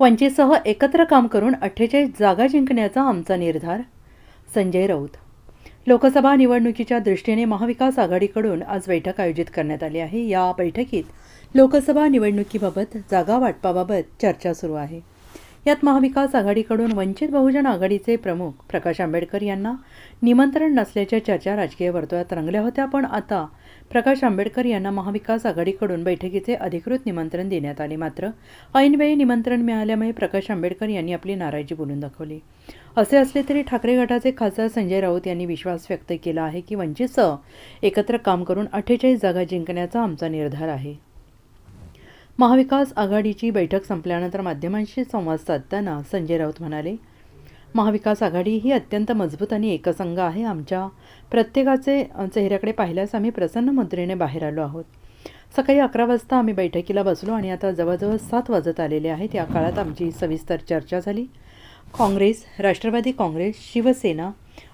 वंचितसह एकत्र काम करून अठ्ठेचाळीस जागा जिंकण्याचा आमचा निर्धार? संजय राऊत. लोकसभा निवडणुकीच्या दृष्टीने महाविकास आघाडीकडून आज बैठक आयोजित करण्यात आली आहे. या बैठकीत लोकसभा निवडणुकीबाबत जागा वाटपाबाबत चर्चा सुरू आहे. यात महाविकास आघाडीकडून वंचित बहुजन आघाडीचे प्रमुख प्रकाश आंबेडकर यांना निमंत्रण नसल्याच्या चर्चा राजकीय वर्तुळात रंगल्या होत्या पण आता प्रकाश आंबेडकर यांना महाविकास आघाडीकडून बैठकीचे अधिकृत निमंत्रण देण्यात आले. मात्र ऐनवेळी निमंत्रण मिळाल्यामुळे प्रकाश आंबेडकर यांनी आपली नाराजी बोलून दाखवली. असे असले तरी ठाकरे गटाचे खासदार संजय राऊत यांनी विश्वास व्यक्त केला आहे की वंचितसह एकत्र काम करून अठ्ठेचाळीस जागा जिंकण्याचा आमचा निर्धार आहे. महाविकास आघाडीची बैठक संपल्यानंतर माध्यमांशी संवाद साधताना संजय राऊत म्हणाले महाविकास आघाडी ही अत्यंत मजबूत आणि एकसंघ आहे. आमच्या प्रत्येकाचे चेहऱ्याकडे पाहिल्यास आम्ही प्रसन्न मुद्रेने बाहेर आलो आहोत. सकाळी अकरा वाजता आम्ही बैठकीला बसलो आणि आता जवळजवळ सात वाजत आलेले आहेत. या काळात आमची सविस्तर चर्चा झाली. काँग्रेस राष्ट्रवादी काँग्रेस शिवसेना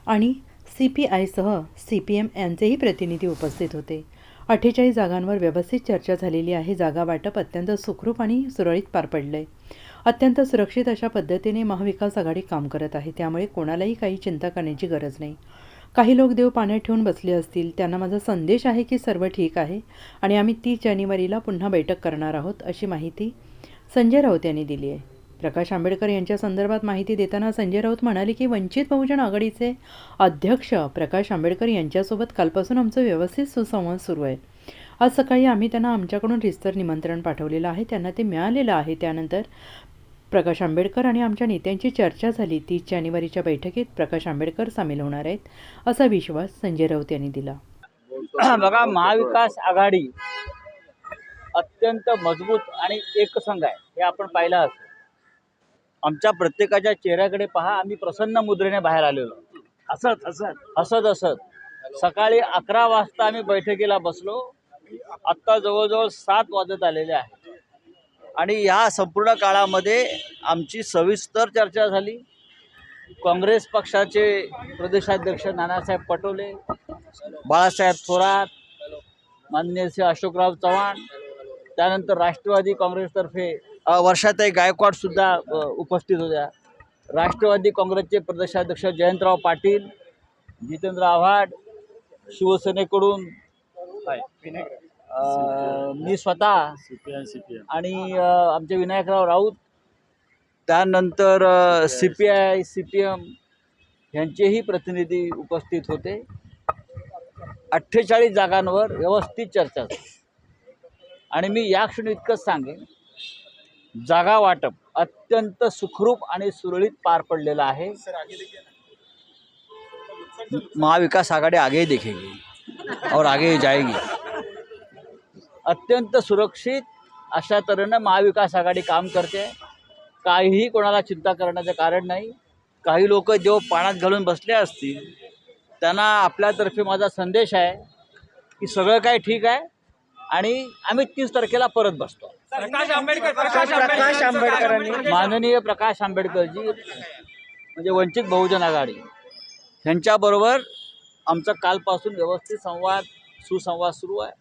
आणि सी पी आयसह सी पी एम यांचेही प्रतिनिधी उपस्थित होते. अठ्ठेचाळीस जागांवर व्यवस्थित चर्चा झालेली आहे. जागा वाटप अत्यंत सुखरूप आणि सुरळीत पार पडलं आहे अत्यंत सुरक्षित अशा पद्धतीने महाविकास आघाडी काम करत आहे. त्यामुळे कोणालाही काही चिंता करण्याची गरज नाही. काही लोक देव पाण्यात ठेवून बसले असतील. त्यांना माझा संदेश आहे की सर्व ठीक आहे आणि आम्ही तीस जानेवारीला पुन्हा बैठक करणार आहोत अशी माहिती संजय राऊत यांनी दिली आहे. प्रकाश आंबेडकर यांच्या संदर्भात माहिती देताना संजय राऊत म्हणाले की वंचित बहुजन आघाडीचे अध्यक्ष प्रकाश आंबेडकर यांच्यासोबत कालपासून आमचं व्यवस्थित सुसंवाद सुरू आहे. आज सकाळी आम्ही त्यांना आमच्याकडून रिस्तर निमंत्रण पाठवलेलं आहे. त्यांना ते मिळालेलं आहे. त्यानंतर प्रकाश आंबेडकर आणि आमच्या नेत्यांची चर्चा झाली. तीस जानेवारीच्या बैठकीत प्रकाश आंबेडकर सामील होणार आहेत असा विश्वास संजय राऊत यांनी दिला. बघा महाविकास आघाडी अत्यंत मजबूत आणि एकसंघ आहे. हे आपण पाहिलं असं आमच्या प्रत्येकाच्या चेहऱ्याकडे पहा आम्ही प्रसन्न मुद्रेने बाहेर आलेलो. हसत हसत. हसत हसत. सकाळी अकरा वाजता आम्ही बैठकीला बसलो. आत्ता जवळजवळ सात वाजत आलेले आहेत आणि या संपूर्ण काळामध्ये आमची सविस्तर चर्चा झाली. काँग्रेस पक्षाचे प्रदेशाध्यक्ष नानासाहेब पटोले बाळासाहेब थोरात माननीय श्री अशोकराव चव्हाण त्यानंतर राष्ट्रवादी काँग्रेसतर्फे वर्षाताई गायकवाड सुद्धा उपस्थित होत्या. राष्ट्रवादी काँग्रेसचे प्रदेशाध्यक्ष जयंतराव पाटील जितेंद्र आव्हाड शिवसेनेकडून मी स्वतः आणि आमचे विनायकराव राऊत त्यानंतर C P I C P M यांचेही प्रतिनिधी उपस्थित होते. अठ्ठेचाळीस जागांवर व्यवस्थित चर्चा झाली. आणि मी या क्षणी इतकंच सांगेन जागा वाटप अत्यंत सुखरूप आणि सुरळीत पार पडलेलं आहे. महाविकास आघाडी आगे दिखेगी और आगे जाएगी. अत्यंत सुरक्षित अशा तऱ्हेनं महाविकास आघाडी काम करते. काहीही कोणाला चिंता करण्याचं कारण नाही. काही लोक जेव्हा पाण्यात घालून बसले असतील त्यांना आपल्यातर्फे माझा संदेश आहे की सगळं काय ठीक आहे आणि आम्ही तीस तारखेला परत बसतो. प्रकाश आंबेडकर प्रकाश आंबेडकरांनी माननीय प्रकाश आंबेडकरजी म्हणजे वंचित बहुजन आघाडी ह्यांच्याबरोबर आमचा कालपासून व्यवस्थित संवाद सुसंवाद सुरू आहे.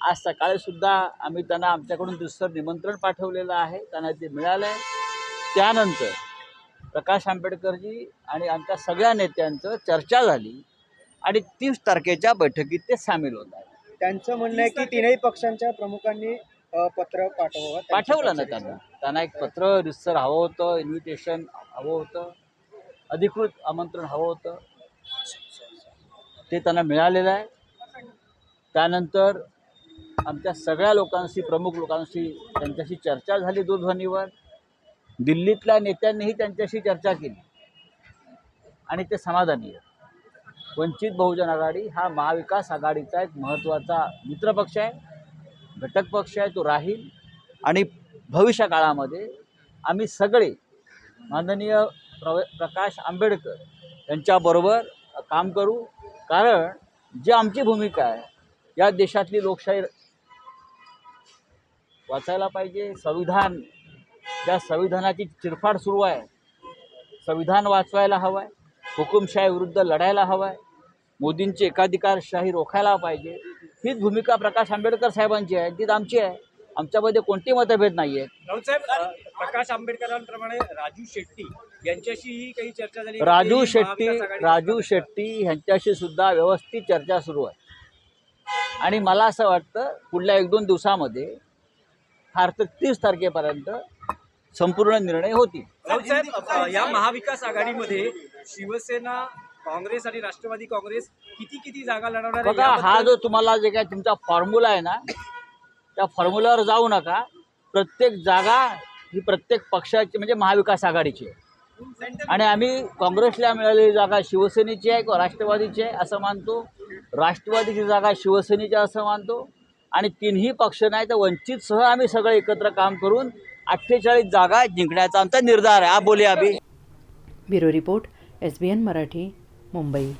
आज सकाळीसुद्धा आम्ही त्यांना आमच्याकडून दुसरं निमंत्रण पाठवलेलं आहे त्यांना ते मिळालं आहे त्यानंतर प्रकाश आंबेडकरजी आणि आमच्या सगळ्या नेत्यांचं चर्चा झाली आणि तीस तारखेच्या बैठकीत ते सामील होत आहेत. त्यांचं म्हणणं आहे की तीनही पक्षांच्या प्रमुखांनी पत्र पाठवावं पाठवलं ना. त्यांना. त्यांना एक पत्र रिसर हवं होतं इन्व्हिटेशन हवं होतं अधिकृत आमंत्रण हवं होतं. ते त्यांना मिळालेलं आहे. त्यानंतर आमच्या सगळ्या लोकांशी प्रमुख लोकांशी त्यांच्याशी चर्चा झाली दूरध्वनीवर. दिल्लीतल्या नेत्यांनीही त्यांच्याशी चर्चा केली. आणि ते समाधानी आहेत. वंचित बहुजन आघाडी हा महाविकास आघाडीचा एक महत्त्वाचा मित्रपक्ष आहे. घटक पक्ष आहे तो राहील. आणि भविष्य काळामध्ये आम्ही सगळे माननीय प्रव प्रकाश आंबेडकर यांच्याबरोबर काम करू. कारण जी आमची भूमिका आहे या देशातली लोकशाही वाचायला पाहिजे. संविधान ज्या संविधानाची चिरफाड सुरू आहे. संविधान वाचवायला हवं आहे हुकुमशाही विरुद्ध लढायला हवं आहे मोदींची एकाधिकारशाही रोखायला पाहिजे. हीच भूमिका प्रकाश आंबेडकर साहेबांची आहे तीच आमची आहे. आमच्यामध्ये कोणते मतभेद नाही आहेत प्रकाश आंबेडकरांप्रमाणे राजू शेट्टी यांच्याशीही काही चर्चा झाली राजू शेट्टी राजू. शेट्टी ह्यांच्याशी सुद्धा व्यवस्थित चर्चा सुरू आहे. आणि मला असं वाटतं पुढल्या एक दोन दिवसामध्ये फार तर तीस तारखेपर्यंत संपूर्ण निर्णय होतील. या महाविकास आघाडीमध्ये शिवसेना काँग्रेस आणि राष्ट्रवादी काँग्रेस किती किती जागा लढवणार आहे बघा हा याबद्दल- जो तुम्हाला जे काय तुमचा फॉर्म्युला आहे ना त्या फॉर्म्युल्यावर जाऊ नका. प्रत्येक जागा ही प्रत्येक पक्षाची म्हणजे महाविकास आघाडीची आहे. आणि आम्ही काँग्रेसला मिळालेली जागा शिवसेनेची आहे किंवा राष्ट्रवादीची आहे असं मानतो. राष्ट्रवादीची जागा शिवसेनेची आहे असं मानतो. आणि तिन्ही पक्ष नाही तर वंचितसह आम्ही सगळे एकत्र काम करून अठ्ठेचाळीस जागा जिंकण्याचा आमचा निर्धार आहे. हा बोले Abhi. Bureau report S B N Marathi. Mumbai.